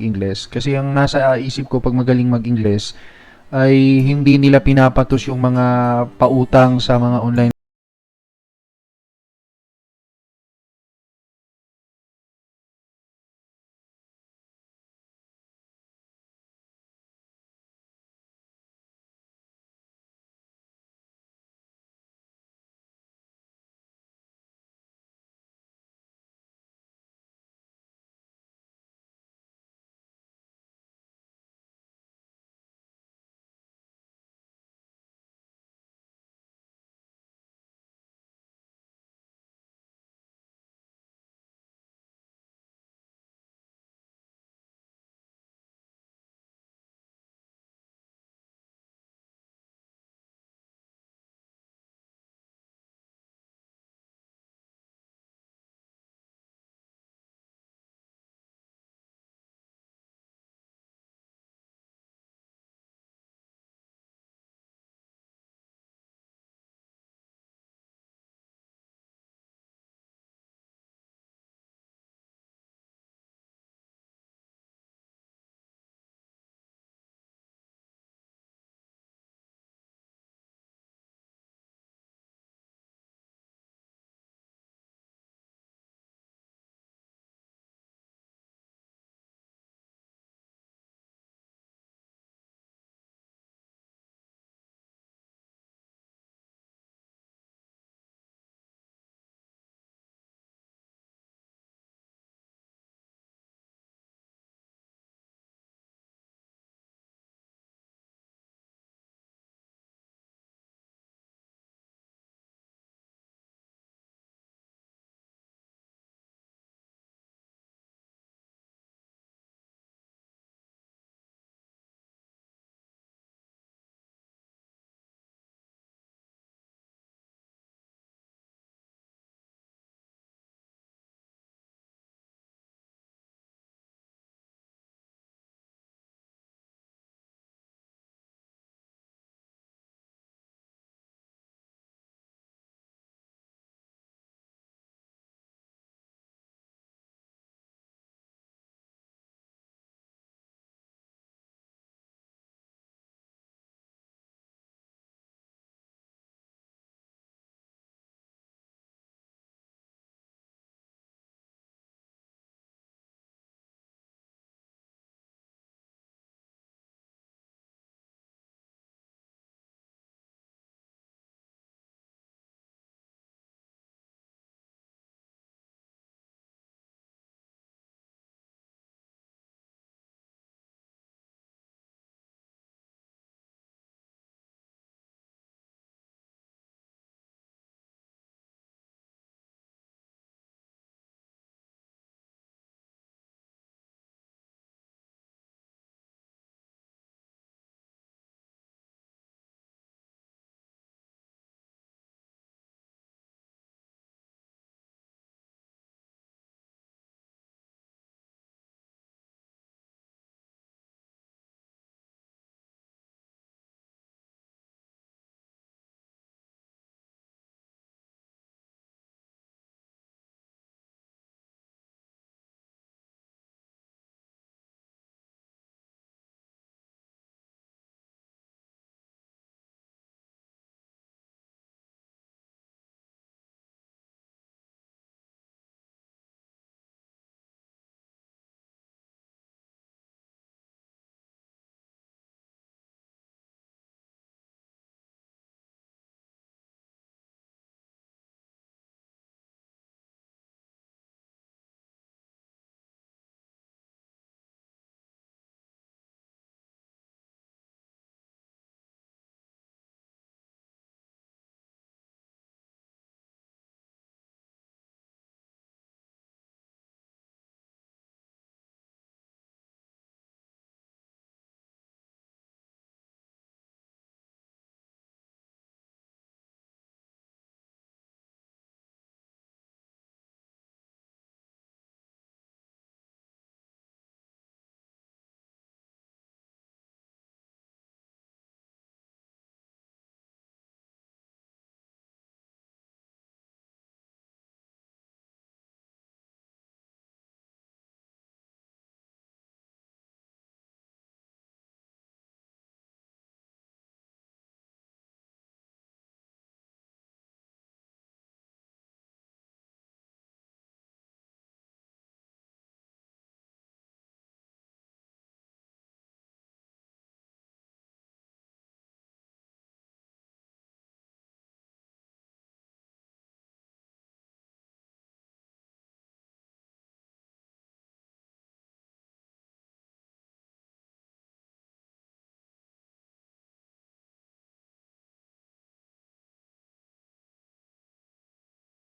Ingles. Kasi ang nasa isip ko pag magaling mag-Ingles ay hindi nila pinapatos yung mga pautang sa mga online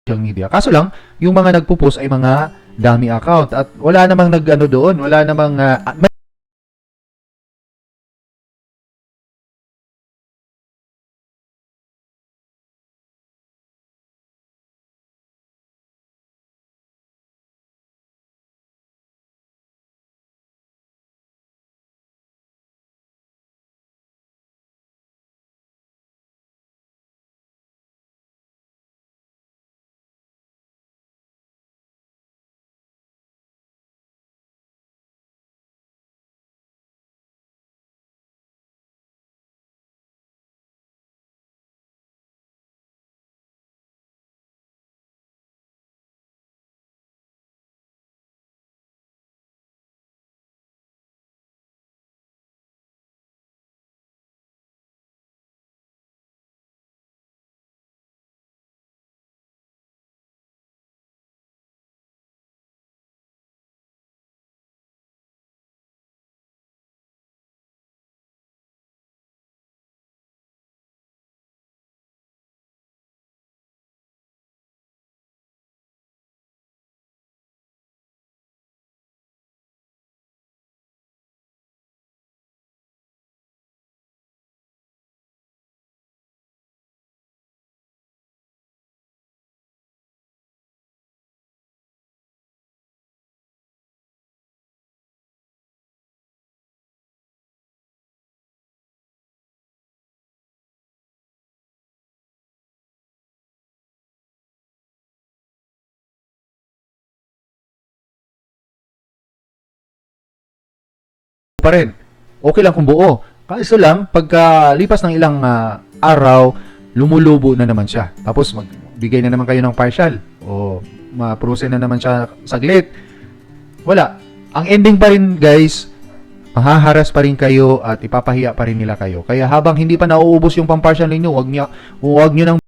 social media. Kaso lang, yung mga nagpo-post ay mga dummy account at wala namang nag-ano doon, wala namang ah, pa rin. Okay lang kung buo. Kaso lang, pagka lipas ng ilang ah, araw, lumulubo na naman siya. Tapos magbigay na naman kayo ng partial o ma-process na naman siya saglit. Wala. Ang ending pa rin guys, mahaharas pa rin kayo at ipapahiya pa rin nila kayo. Kaya habang hindi pa nauubos yung pampartial ninyo, wag niya, wag niyo nang